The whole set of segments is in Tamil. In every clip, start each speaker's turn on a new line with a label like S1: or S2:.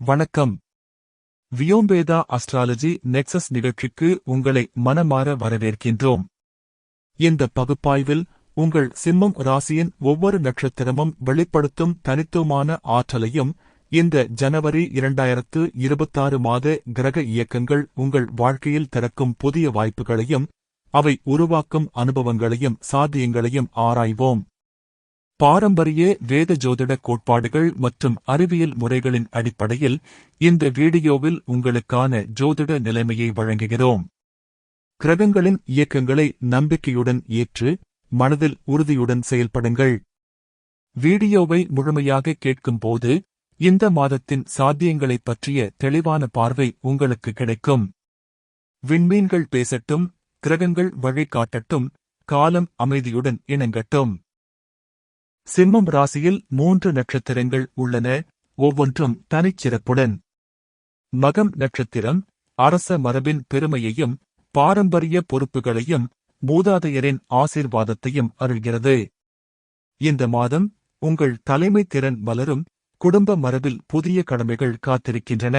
S1: வணக்கம். வியோம்பேதா அஸ்ட்ராலஜி நெக்சஸ் நிகழ்ச்சிக்கு உங்களை மனமாற வரவேற்கின்றோம். இந்த பகுப்பாய்வில் உங்கள் சிம்மம் ராசியின் ஒவ்வொரு நட்சத்திரமும் வெளிப்படுத்தும் தனித்துவமான ஆற்றலையும் இந்த ஜனவரி இரண்டாயிரத்து இருபத்தாறு மாத கிரக இயக்கங்கள் உங்கள் வாழ்க்கையில் திறக்கும் புதிய வாய்ப்புகளையும் அவை உருவாக்கும் அனுபவங்களையும் சாத்தியங்களையும் ஆராய்வோம். பாரம்பரிய வேத ஜோதிட கோட்பாடுகள் மற்றும் அறிவியல் முறைகளின் அடிப்படையில் இந்த வீடியோவில் உங்களுக்கான ஜோதிட நிலைமையை வழங்குகிறோம். கிரகங்களின் இயக்கங்களை நம்பிக்கையுடன் ஏற்று மனதில் உறுதியுடன் செயல்படுங்கள். வீடியோவை முழுமையாக கேட்கும்போது இந்த மாதத்தின் சாத்தியங்களைப் பற்றிய தெளிவான பார்வை உங்களுக்கு கிடைக்கும். விண்மீன்கள் பேசட்டும் கிரகங்கள் வழிகாட்டட்டும் காலம் அமைதியுடன் இணங்கட்டும். சிம்மம் ராசியில் மூன்று நட்சத்திரங்கள் உள்ளன. ஒவ்வொன்றும் தனிச்சிறப்புடன் மகம் நட்சத்திரம் அரச மரபின் பெருமையையும் பாரம்பரிய பொறுப்புகளையும் மூதாதையரின் ஆசீர்வாதத்தையும் அருள்கிறது. இந்த மாதம் உங்கள் தலைமை திறன் வளரும் குடும்ப மரபில் புதிய கடமைகள் காத்திருக்கின்றன.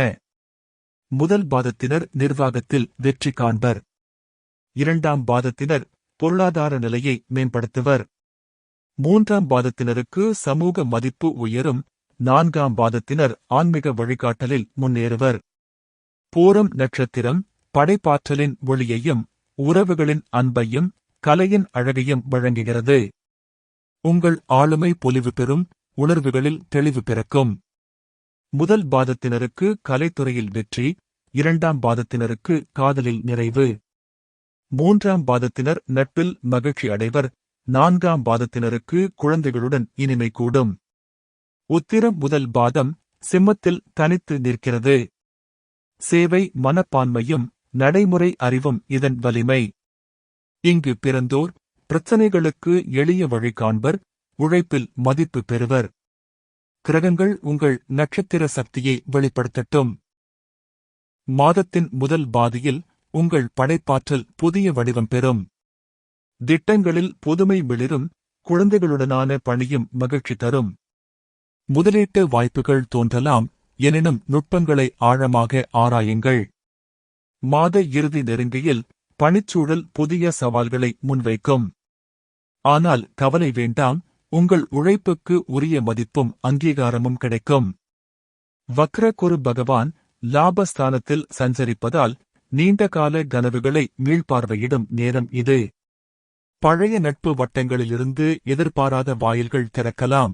S1: முதல் பாதத்தினர் நிர்வாகத்தில் வெற்றி காண்பர். இரண்டாம் பாதத்தினர் பொருளாதார நிலையை மேம்படுத்துவர். மூன்றாம் பாதத்தினருக்கு சமூக மதிப்பு உயரும். நான்காம் பாதத்தினர் ஆன்மீக வழிகாட்டலில் முன்னேறுவர். பூரம் நட்சத்திரம் படைப்பாற்றலின் ஒளியையும் உறவுகளின் அன்பையும் கலையின் அழகையும் வழங்குகிறது. உங்கள் ஆளுமை பொலிவு பெறும் உணர்வுகளில் தெளிவு பிறக்கும். முதல் பாதத்தினருக்கு கலைத்துறையில் வெற்றி இரண்டாம் பாதத்தினருக்கு காதலில் நிறைவு. மூன்றாம் பாதத்தினர் நட்பில் மகிழ்ச்சி அடைவர் நான்காம் பாதத்தினருக்கு குழந்தைகளுடன் இனிமை கூடும். உத்திரம் முதல் பாதம் சிம்மத்தில் தனித்து நிற்கிறது. சேவை மனப்பான்மையும் நடைமுறை அறிவும் இதன் வலிமை. இங்கு பிறந்தோர் பிரச்சனைகளுக்கு எளிய வழி காண்பர் உழைப்பில் மதிப்பு பெறுவர். கிரகங்கள் உங்கள் நட்சத்திர சக்தியை வெளிப்படுத்தட்டும். மாதத்தின் முதல் பாதியில் உங்கள் படைப்பாற்றல் புதிய வடிவம் பெறும். திட்டங்களில் புதுமை மிளிரும் குழந்தைகளுடனான பணியும் மகிழ்ச்சி தரும். முதலீட்டு வாய்ப்புகள் தோன்றலாம் எனினும் நுட்பங்களை ஆழமாக ஆராயுங்கள். மாத இறுதி நெருங்கியில் பணிச்சூழல் புதிய சவால்களை முன்வைக்கும். ஆனால் கவலை வேண்டாம் உங்கள் உழைப்புக்கு உரிய மதிப்பும் அங்கீகாரமும் கிடைக்கும். வக்ரகுரு பகவான் லாபஸ்தானத்தில் சஞ்சரிப்பதால் நீண்டகால கனவுகளை மீள்பார்வையிடும் நேரம் இது. பழைய நட்பு வட்டங்களிலிருந்து எதிர்பாராத வாயில்கள் திறக்கலாம்.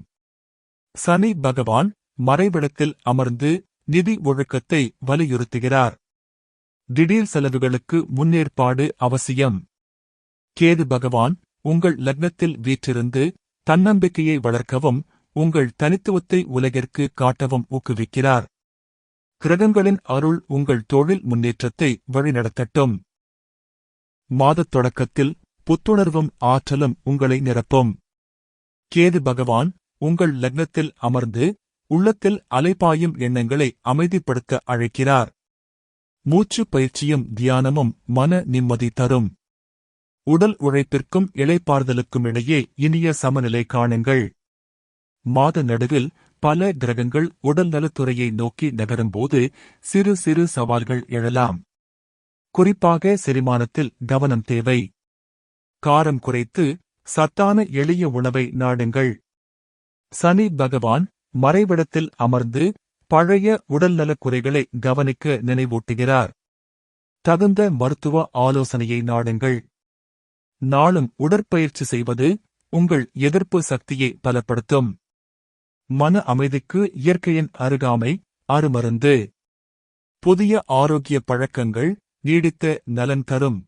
S1: சனி பகவான் மறைவிடத்தில் அமர்ந்து நிதி ஒழுக்கத்தை வலியுறுத்துகிறார். திடீர் செலவுகளுக்கு முன்னேற்பாடு அவசியம். கேது பகவான் உங்கள் லக்னத்தில் வீற்றிருந்து தன்னம்பிக்கையை வளர்க்கவும் உங்கள் தனித்துவத்தை உலகிற்கு காட்டவும் ஊக்குவிக்கிறார். கிரகங்களின் அருள் உங்கள் தொழில் முன்னேற்றத்தை வழிநடத்தட்டும். மாதத் தொடக்கத்தில் புத்துணர்வும் ஆற்றலும் உங்களை நிரப்பும். கேது பகவான் உங்கள் லக்னத்தில் அமர்ந்து உள்ளத்தில் அலைபாயும் எண்ணங்களை அமைதிப்படுத்த அழைக்கிறார். மூச்சு பயிற்சியும் தியானமும் மன நிம்மதி தரும். உடல் உழைப்பிற்கும் இளைப்பாறுதலுக்கும் இடையே இனிய சமநிலை காணுங்கள். மாத நடுவில் பல கிரகங்கள் உடல் நலத்துறையை நோக்கி நகரும்போது சிறு சிறு சவால்கள் எழலாம். குறிப்பாக செரிமானத்தில் கவனம் தேவை. காரம் குறைத்து சத்தான எளிய உணவை நாடுங்கள். சனி பகவான் மறைவிடத்தில் அமர்ந்து பழைய உடல்நலக் குறைகளை கவனிக்க நினைவூட்டுகிறார். தகுந்த மருத்துவ ஆலோசனையை நாடுங்கள். நாளும் உடற்பயிற்சி செய்வது உங்கள் எதிர்ப்பு சக்தியை பலப்படுத்தும். மன அமைதிக்கு இயற்கையின் அருகாமை அருமருந்து. புதிய ஆரோக்கிய பழக்கங்கள் நீடித்த நலன் தரும்.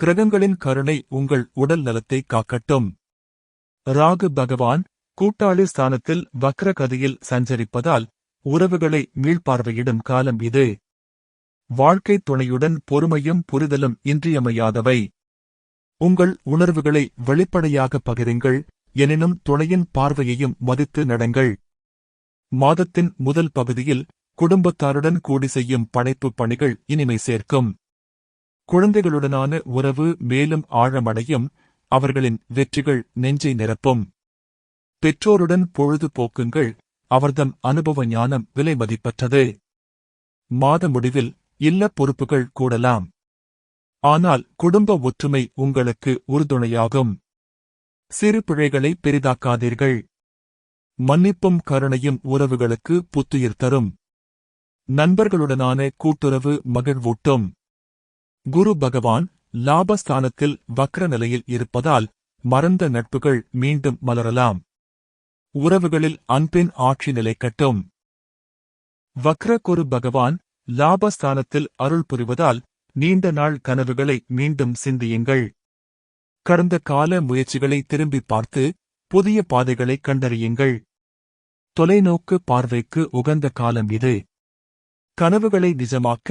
S1: கிரகங்களின் கருணை உங்கள் உடல் நலத்தை காக்கட்டும். ராகு பகவான் கூட்டாளி ஸ்தானத்தில் வக்ர கதியில் சஞ்சரிப்பதால் உறவுகளை மீள்பார்வையிடும் காலம் இது. வாழ்க்கைத் துணையுடன் பொறுமையும் புரிதலும் இன்றியமையாதவை. உங்கள் உணர்வுகளை வெளிப்படையாக பகிருங்கள் எனினும் துணையின் பார்வையையும் மதித்து நடங்கள். மாதத்தின் முதல் பகுதியில் குடும்பத்தாருடன் கூடி செய்யும் படைப்பு பணிகள் இனிமை சேர்க்கும். குழந்தைகளுடனான உறவு மேலும் ஆழமடையும் அவர்களின் வெற்றிகள் நெஞ்சை நிரப்பும். பெற்றோருடன் பொழுது போக்குங்கள். அவர்தம் அனுபவ ஞானம் விலை மதிப்பற்றது. மாத முடிவில் இல்ல பொறுப்புகள் கூடலாம். ஆனால் குடும்ப ஒற்றுமை உங்களுக்கு உறுதுணையாகும். சிறு பிழைகளை பெரிதாக்காதீர்கள். மன்னிப்பும் கருணையும் உறவுகளுக்கு புத்துயிர் தரும். நண்பர்களுடனான கூட்டுறவு மகிழ்வூட்டும். குரு பகவான் லாபஸ்தானத்தில் வக்ர நிலையில் இருப்பதால் மறந்த நட்புகள் மீண்டும் மலரலாம். உறவுகளில் அன்பின் ஆட்சி நிலைக்கட்டும் வக்ர குரு பகவான் லாபஸ்தானத்தில் அருள் புரிவதால் நீண்ட நாள் கனவுகளை மீண்டும் சிந்தியுங்கள். கடந்த கால முயற்சிகளை திரும்பி பார்த்து புதிய பாதைகளை கண்டறியுங்கள். தொலைநோக்கு பார்வைக்கு உகந்த காலம் இது. கனவுகளை நிஜமாக்க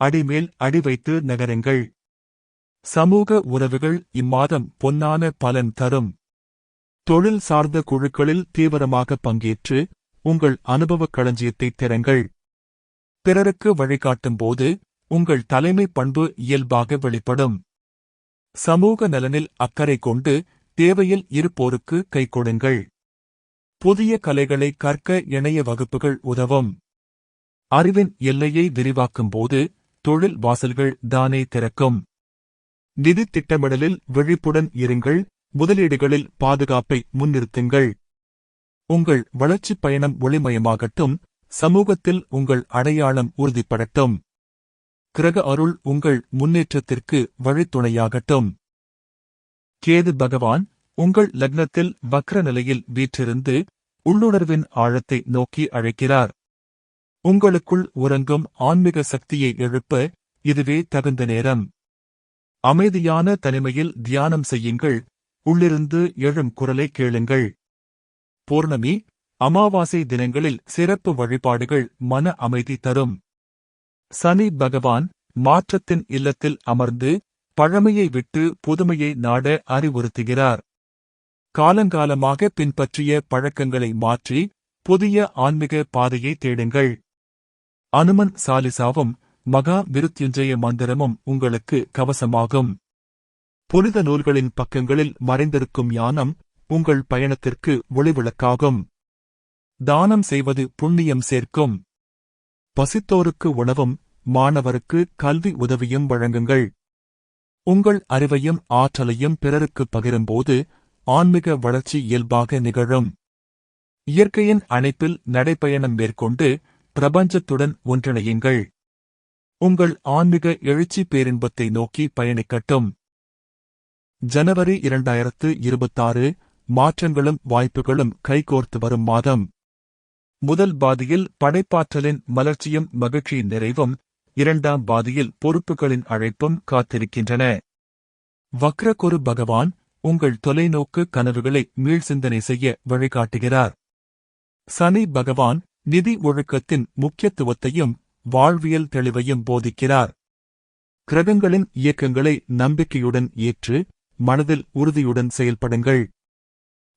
S1: அடிமேல் அடி வைத்து நகருங்கள். சமூக உறவுகள் இம்மாதம் பொன்னான பலன் தரும். தொழில் சார்ந்த குழுக்களில் தீவிரமாக பங்கேற்று உங்கள் அனுபவக் களஞ்சியத்தை திறங்கள். பிறருக்கு வழிகாட்டும் போது உங்கள் தலைமை பண்பு இயல்பாக வெளிப்படும். சமூக நலனில் அக்கறை கொண்டு தேவையில் இருப்போருக்கு கை கொடுங்கள். புதிய கலைகளை கற்க இணைய வகுப்புகள் உதவும். அறிவின் எல்லையை விரிவாக்கும் போது தொழில் வாசல்கள் தானே திறக்கும். நிதி திட்டமிடலில் விழிப்புடன் இருங்கள் முதலீடுகளில் பாதுகாப்பை முன்னிறுத்துங்கள். உங்கள் வளர்ச்சிப் பயணம் ஒளிமயமாகட்டும் சமூகத்தில் உங்கள் அடையாளம் உறுதிப்படட்டும். கிரக அருள் உங்கள் முன்னேற்றத்திற்கு வழித்துணையாகட்டும். கேது பகவான் உங்கள் லக்னத்தில் வக்ர நிலையில் வீற்றிருந்து உள்ளுணர்வின் ஆழத்தை நோக்கி அழைக்கிறார். உங்களுக்குள் உறங்கும் ஆன்மீக சக்தியை எழுப்ப இதுவே தகுந்த நேரம். அமைதியான தனிமையில் தியானம் செய்யுங்கள். உள்ளிருந்து எழும் குரலை கேளுங்கள். பூர்ணமி அமாவாசை தினங்களில் சிறப்பு வழிபாடுகள் மன அமைதி தரும். சனி பகவான் மாற்றத்தின் இல்லத்தில் அமர்ந்து பழமையை விட்டு புதுமையை நாட அறிவுறுத்துகிறார். காலங்காலமாக பின்பற்றிய பழக்கங்களை மாற்றி புதிய ஆன்மீக பாதையை தேடுங்கள். அனுமன் சாலிசாவும் மகா விருத்யுஞ்சய மந்திரமும் உங்களுக்கு கவசமாகும். புனித நூல்களின் பக்கங்களில் மறைந்திருக்கும் யானம் உங்கள் பயணத்திற்கு ஒளிவிளக்காகும். தானம் செய்வது புண்ணியம் சேர்க்கும். பசித்தோருக்கு உணவும் மாணவருக்கு கல்வி உதவியும் வழங்குங்கள். உங்கள் அறிவையும் ஆற்றலையும் பிறருக்கு பகிரும்போது ஆன்மீக வளர்ச்சி இயல்பாக நிகழும். இயற்கையின் அணைப்பில் நடைப்பயணம் மேற்கொண்டு பிரபஞ்சத்துடன் ஒன்றிணையுங்கள். உங்கள் ஆன்மீக எழுச்சி பேரின்பத்தை நோக்கி பயணிக்கட்டும். ஜனவரி இரண்டாயிரத்து இருபத்தாறு மாற்றங்களும் வாய்ப்புகளும் கைகோர்த்து வரும் மாதம். முதல் பாதியில் படைப்பாற்றலின் மலர்ச்சியும் மகிழ்ச்சியின் நிறைவும் இரண்டாம் பாதியில் பொறுப்புகளின் அழைப்பும் காத்திருக்கின்றன. வக்ரகுரு பகவான் உங்கள் தொலைநோக்கு கனவுகளை மீள் சிந்தனை செய்ய வழிகாட்டுகிறார். சனி பகவான் நிதி ஒழுக்கத்தின் முக்கியத்துவத்தையும் வாழ்வியல் தெளிவையும் போதிக்கிறார். கிரகங்களின் இயக்கங்களை நம்பிக்கையுடன் ஏற்று மனதில் உறுதியுடன் செயல்படுங்கள்.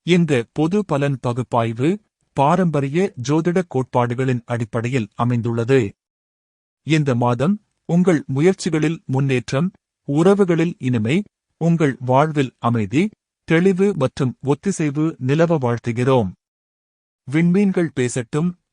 S1: இந்த பொது பலன் பகுப்பாய்வு பாரம்பரிய ஜோதிட கோட்பாடுகளின் அடிப்படையில் அமைந்துள்ளது. இந்த மாதம் உங்கள் முயற்சிகளில் முன்னேற்றம் உறவுகளில் இனிமை உங்கள் வாழ்வில் அமைதி தெளிவு மற்றும் ஒத்திசைவு நிலவ வாழ்த்துகிறோம். விண்மீன்கள் பேசட்டும்